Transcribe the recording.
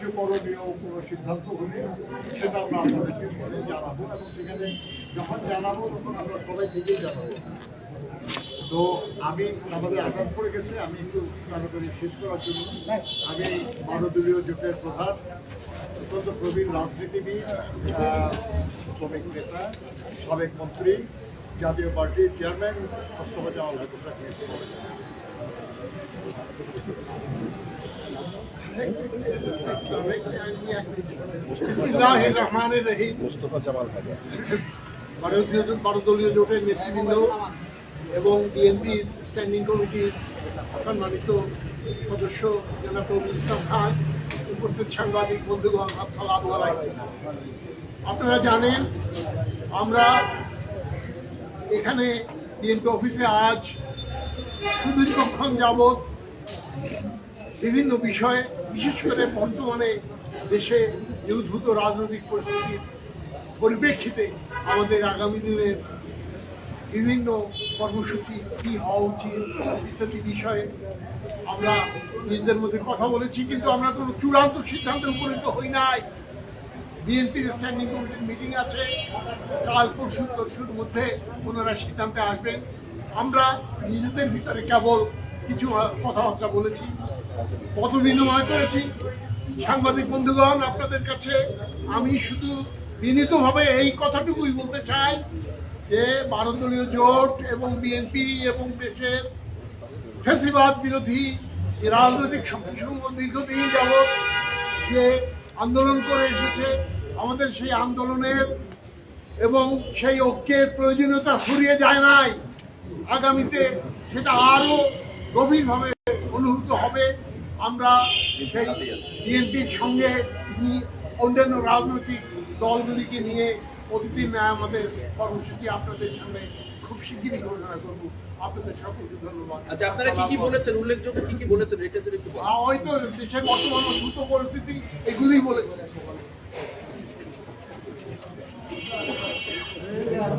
কিছু করণীয় কোনো সিদ্ধান্ত হলে সেটা আমরা আপনাদেরকে পরে জানাব এবং সেখানে যখন জানাব তখন আমরা সবাই থেকেই জানাব। তো আমি আমাদের আঘাত পড়ে গেছে, আমি একটু তাড়াতাড়ি শেষ করার জন্য। আমি মানদলীয় জোটের প্রধান, অত্যন্ত প্রবীণ রাজনীতিবিদ শ্রমিক নেতা, সাবেক মন্ত্রী, জাতীয় পার্টির চেয়ারম্যান মোস্তফা জামাল হাকুমরাকে মোস্তফা জামাল ভারতীয় জোটের নেতৃবৃন্দ এবং বিএনপির স্ট্যান্ডিং কমিটির সম্মানিত সদস্য জনাব নজরুল ইসলাম খান উপস্থিত সাংবাদিক বন্ধুগণ আসসালামু আলাইকুম আপনারা জানেন আমরা এখানে বিএনপি অফিসে আজ সুদীর্ঘক্ষণ যাবৎ বিভিন্ন বিষয়ে, বিশেষ করে বর্তমানে দেশে যে উদ্ভূত রাজনৈতিক পরিস্থিতির পরিপ্রেক্ষিতে আমাদের আগামী দিনের বিভিন্ন কর্মসূচি কী হওয়া উচিত ইত্যাদি বিষয়ে আমরা নিজেদের মধ্যে কথা বলেছি, কিন্তু আমরা কোনো চূড়ান্ত সিদ্ধান্তে উপনীত হই নাই। বিএনপির স্ট্যান্ডিং কমিটির মিটিং আছে, কাল পরশু তরশুর মধ্যে পুনরায় সিদ্ধান্তে আসবেন। আমরা নিজেদের ভিতরে কেবল কিছু কথাবার্তা বলেছি পথ বিনিময় করেছি। সাংবাদিক বন্ধুগণ, আপনাদের কাছে আমি শুধু বিনীতভাবে এই কথাটুকুই বলতে চাই যে ভারতীয় জোট এবং বিএনপি এবং দেশের ফেসিবাদ বিরোধী রাজনৈতিক শক্তিসমূহ দীর্ঘদিন যাবৎ যে আন্দোলন করে এসেছে, আমাদের সেই আন্দোলনের এবং সেই ঐক্যের প্রয়োজনীয়তা ফুরিয়ে যায় নাই। আগামীতে সেটা আরও গভীরভাবে অনুভূত হবে। আমরা সেই বিএনপির সঙ্গে অন্যান্য রাজনৈতিক দলগুলিকে নিয়ে প্রতিদিন ন্যায় আমাদের কর্মসূচি আপনাদের সামনে খুব শিগগিরই ঘোষণা করব। আপনাদের সকলকে ধন্যবাদ। আচ্ছা আপনারা কি কি বলেছেন? উল্লেখযোগ্য কি কি বলেছেন? এটা যদি একটু হয়তো দেশের বর্তমান অদ্ভুত পরিস্থিতি এগুলিই বলেছে